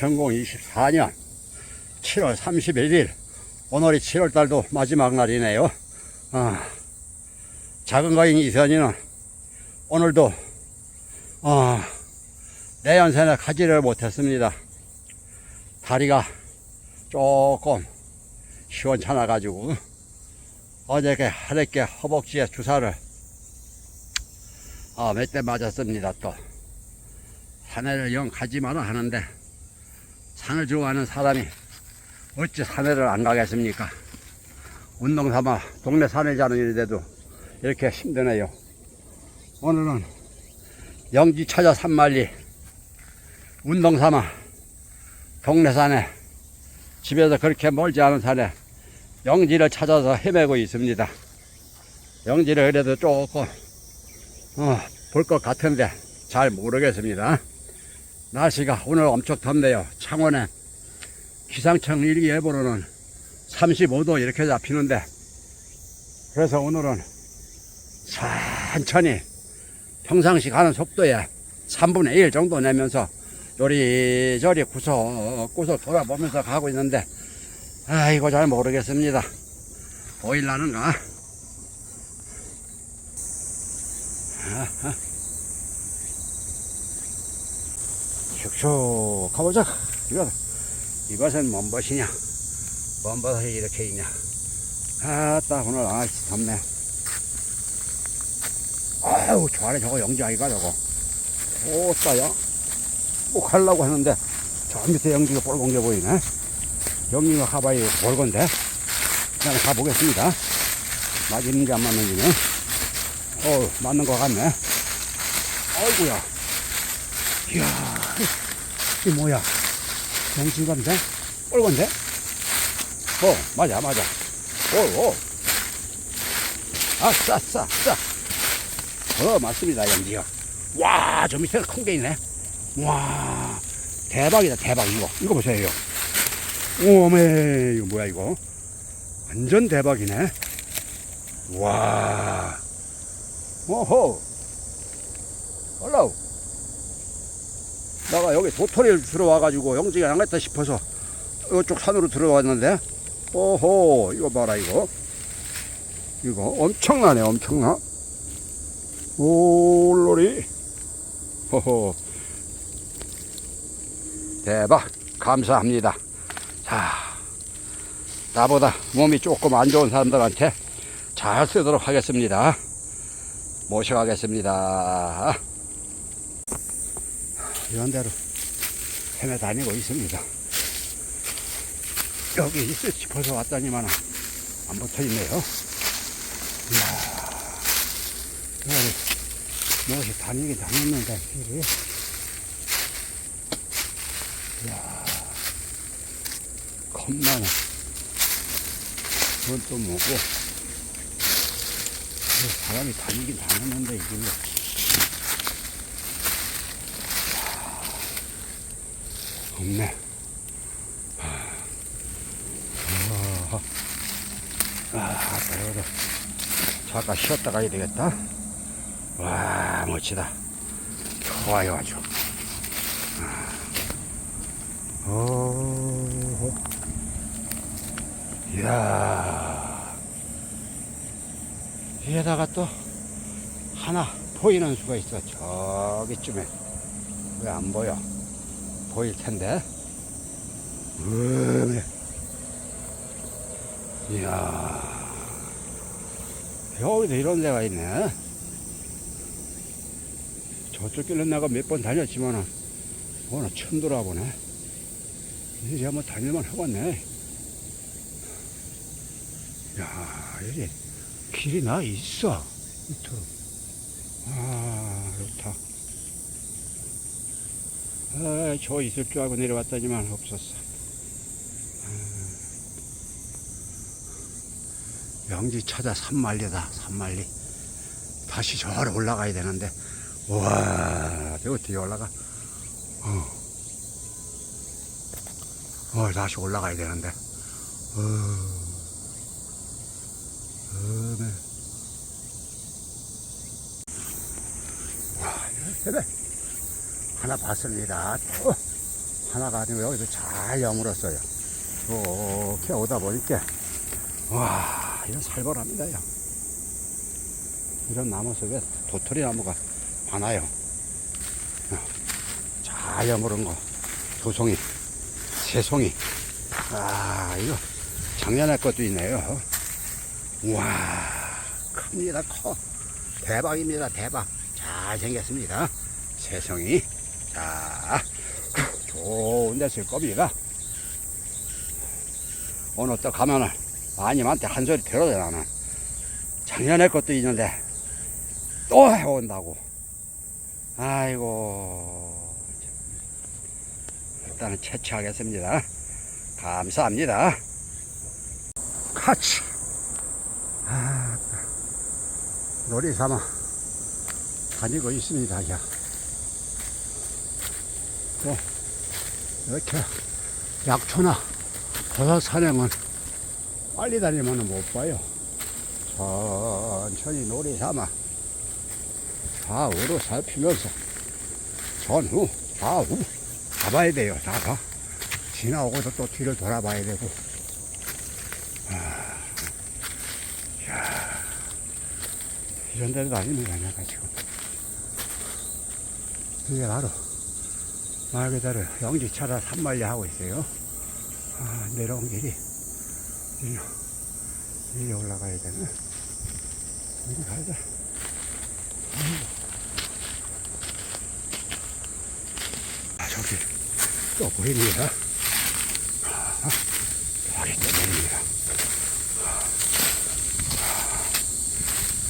전공 24년 7월 31일 오늘이 7월달도 마지막 날이네요. 아, 작은 거인 이선이는 오늘도 아, 내연산에 가지를 못했습니다. 다리가 조금 시원찮아 가지고 어저께 하랬게 허벅지에 주사를 아, 몇대 맞았습니다 또 산에를 영 가지마라 하는데 산을 좋아하는 사람이 어찌 산에를 안 가겠습니까 운동 삼아 동네 산에 자는 일인데도 이렇게 힘드네요 오늘은 영지 찾아 산만리 운동 삼아 동네 산에 집에서 그렇게 멀지 않은 산에 영지를 찾아서 헤매고 있습니다. 영지를 그래도 조금 어, 볼 것 같은데 잘 모르겠습니다. 날씨가 오늘 엄청 덥네요. 창원에 기상청 일기 예보로는 35도 이렇게 잡히는데 그래서 오늘은 천천히 평상시 가는 속도에 3분의 1 정도 내면서 요리저리 구석구석 돌아보면서 가고 있는데 아이고 잘 모르겠습니다 보일라는가. 슉슉 가보자. 이거 이것은 뭔 벗이냐? 뭔 벗이 이렇게 있냐? 아따 오늘 아이씨 덥네. 아유 저 안에 저거 영지 아이가 저거. 오따야. 꼭 하려고 하는데 저 밑에 영지가 뻘건 게 보이네. 영지가 가봐야 볼건데. 그냥 가보겠습니다. 맞는지 안 맞는지는 어 맞는 것 같네. 아이고야. 이야 이 뭐야? 영지인가인데 뻘건데? 어 맞아 맞아. 오 오 아싸 싸 싸. 어 맞습니다 영지요 와저 밑에 큰 게 있네. 와 대박이다 대박 이거. 이거 보세요 오메 이거 뭐야 이거? 완전 대박이네. 와. 오호 올라우 내가 여기 도토리를 들어와가지고 영지가 안 갔다 싶어서 이쪽 산으로 들어왔는데 오호 이거 봐라 이거. 이거 엄청나네 엄청나. 올로리. 호호. 대박. 감사합니다. 자 나보다 몸이 조금 안 좋은 사람들한테 잘 쓰도록 하겠습니다. 모셔가겠습니다 이런 대로 헤매 다니고 있습니다 여기 있을 싶어서 왔더니만 안 붙어 있네요 이야 무엇이 다니긴 다녔는데 길이 이야, 겁나네. 그건 또 뭐고, 이 사람이 다니긴 다녔는데, 이걸로. 없네. 아, 아, 그래도 잠깐 쉬었다 가야 되겠다. 와, 멋지다. 좋아요, 아주. 오, 이야, 위에다가 또 하나 보이는 수가 있어. 저기쯤에. 왜 안 보여? 보일 텐데. 으, 이야, 여기도 이런 데가 있네. 저쪽 길은 내가 몇 번 다녔지만은, 오늘 처음 돌아보네. 이제 한번 다닐만 하겠네. 야, 여기 길이 나 있어. 아, 좋다. 아, 저 있을 줄 알고 내려왔더니만 없었어. 아, 영지 찾아 산만리다, 산만리. 다시 저로 올라가야 되는데. 와, 저 어떻게 올라가? 어. 어, 다시 올라가야 되는데. 어, 어, 네. 와, 세배 하나 봤습니다. 또 하나가 아니고 여기서 잘 여물었어요. 이렇게 오다 보니까 와 이건 살벌합니다요. 이런 나무 속에 도토리 나무가 많아요. 어, 잘 여물은 거 두 송이, 세 송이. 아 이거 작년에 것도 있네요. 우와 큽니다 커 대박입니다 대박 잘 생겼습니다 세송이 자 좋은 데쓸 겁니다 오늘 또 가면은 마님한테 한 소리 들어야 나는 작년에 것도 있는데 또 해온다고. 아이고 일단은 채취하겠습니다. 감사합니다. 카치 아, 놀이 삼아 다니고 있습니다. 야. 또 이렇게 약초나 버섯 산행은 빨리 다니면 못 봐요. 천천히 놀이 삼아 좌우로 살피면서 전후 좌우 가봐야 돼요. 다 봐. 지나오고도 또 뒤를 돌아봐야 되고. 이런 데도 아닙니다, 내가 지금. 이게 바로 말 그대로 영지차라 산말리 하고 있어요. 아, 내려온 길이 일로, 일로 올라가야 되네. 이리 가자. 아, 저기 또 보입니다. 아, 저기 또 보입니다.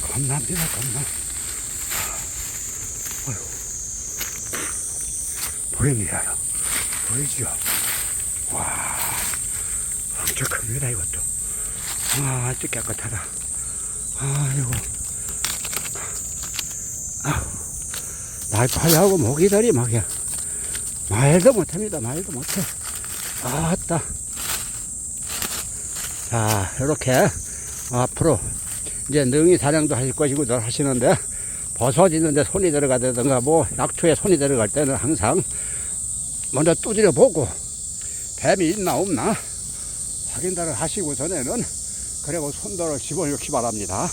겁납니다, 겁나. 아이고. 보입니다요. 보이죠? 와, 엄청 큽니다, 이것도. 아, 아주 깨끗하다. 아이고. 아우, 날파리하고 모기들이 막이야. 말도 못합니다, 말도 못해. 아따. 자, 이렇게 앞으로 이제 능이 사냥도 하실 것이고 늘 하시는데 버섯 있는데 손이 들어가든가 뭐 약초에 손이 들어갈 때는 항상 먼저 두드려 보고 뱀이 있나 없나 확인들을 하시고 전에는 그리고 손들어 집어넣기 바랍니다.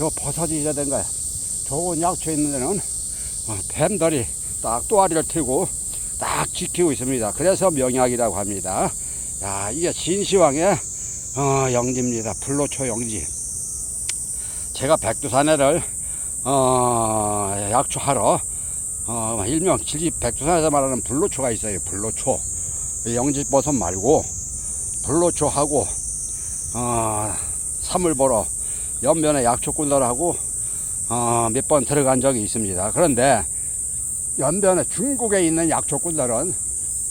요 버섯이라든가 좋은 약초 있는 데는 어, 뱀들이 딱 또아리를 틀고 딱 지키고 있습니다. 그래서 명약이라고 합니다. 야, 이게 진시황의 어, 영지입니다. 불로초 영지. 제가 백두산에를 어, 약초하러 어, 일명 질집 백두산에서 말하는 불로초가 있어요. 불로초. 영지버섯 말고 불로초하고 어, 사물 보러 연면에 약초꾼들하고 어, 몇 번 들어간 적이 있습니다. 그런데 연변에 중국에 있는 약초꾼들은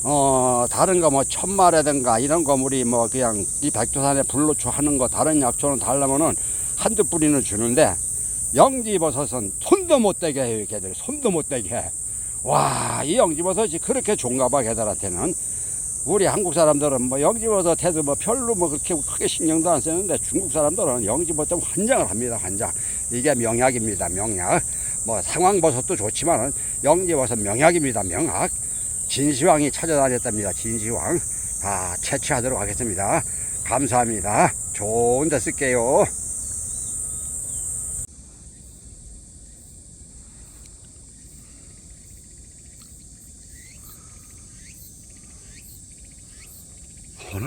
어, 다른 거 뭐 천마라든가 이런 거물이 뭐 그냥 이 백두산에 불로초 하는 거 다른 약초는 달라면은 한두 뿌리는 주는데 영지버섯은 손도 못 대게 해요, 걔들. 손도 못 대게 해. 와, 이 영지버섯이 그렇게 좋은가 봐, 걔들한테는. 우리 한국 사람들은 뭐 영지버섯 해도 뭐 별로 뭐 그렇게 크게 신경도 안 쓰는데 중국 사람들은 영지버섯 환장을 합니다, 환장. 이게 명약입니다, 명약. 뭐 상황버섯도 좋지만은 영지버섯 명약입니다, 명약. 진시황이 찾아다녔답니다, 진시황. 다 채취하도록 하겠습니다. 감사합니다. 좋은 데 쓸게요.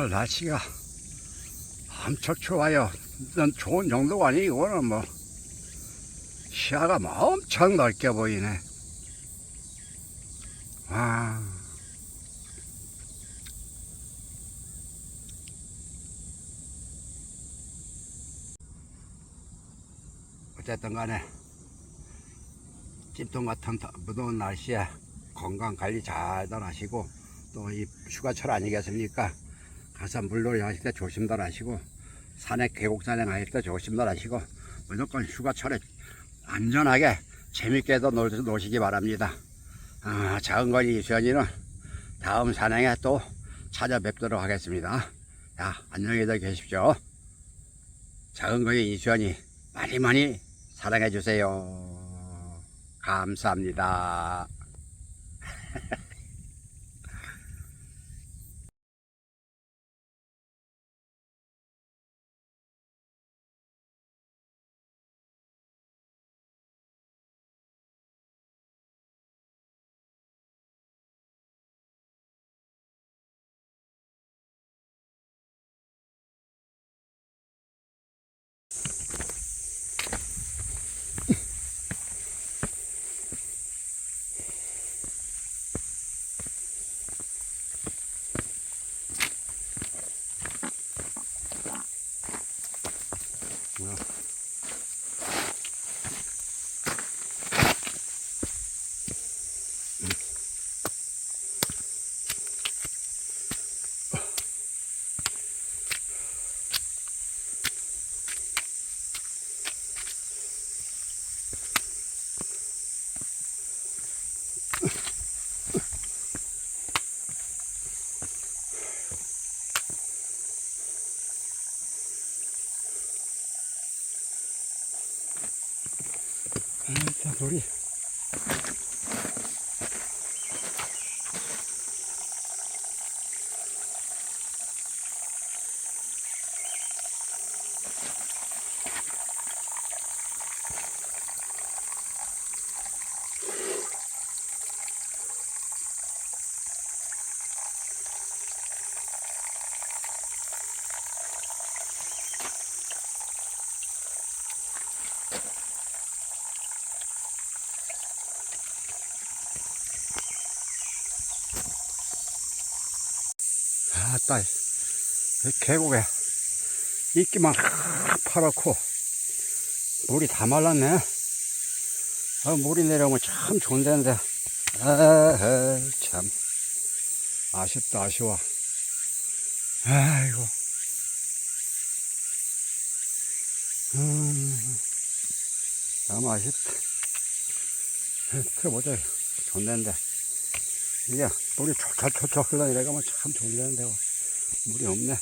오늘 날씨가 엄청 좋아요. 난 좋은 정도가 아니고, 이거는 뭐, 시야가 뭐 엄청 넓게 보이네. 와. 어쨌든 간에, 찜통 같은 더 무더운 날씨에 건강 관리 잘들 하시고, 또 이 휴가철 아니겠습니까? 가서 물놀이 하실 때 조심들 하시고 산에 계곡 산행 하실 때 조심들 하시고 무조건 휴가철에 안전하게 재밌게도 놀, 노시기 바랍니다. 아, 작은 거리 이수연이는 다음 산행에 또 찾아뵙도록 하겠습니다. 자, 안녕히들 계십시오. 작은 거리 이수연이 많이 많이 사랑해 주세요. 감사합니다. 아, 자, 놀이. 아따, 이 계곡에 이끼만 확 파랗고, 물이 다 말랐네. 아, 물이 내려오면 참 좋은 데인데. 아, 참. 아쉽다, 아쉬워. 아이고. 음, 참 아쉽다. 들어보자. 좋은 데인데. 이게 물이 촉촉촉촉 흘러내려가면 참 좋은 데인데 물이 없네.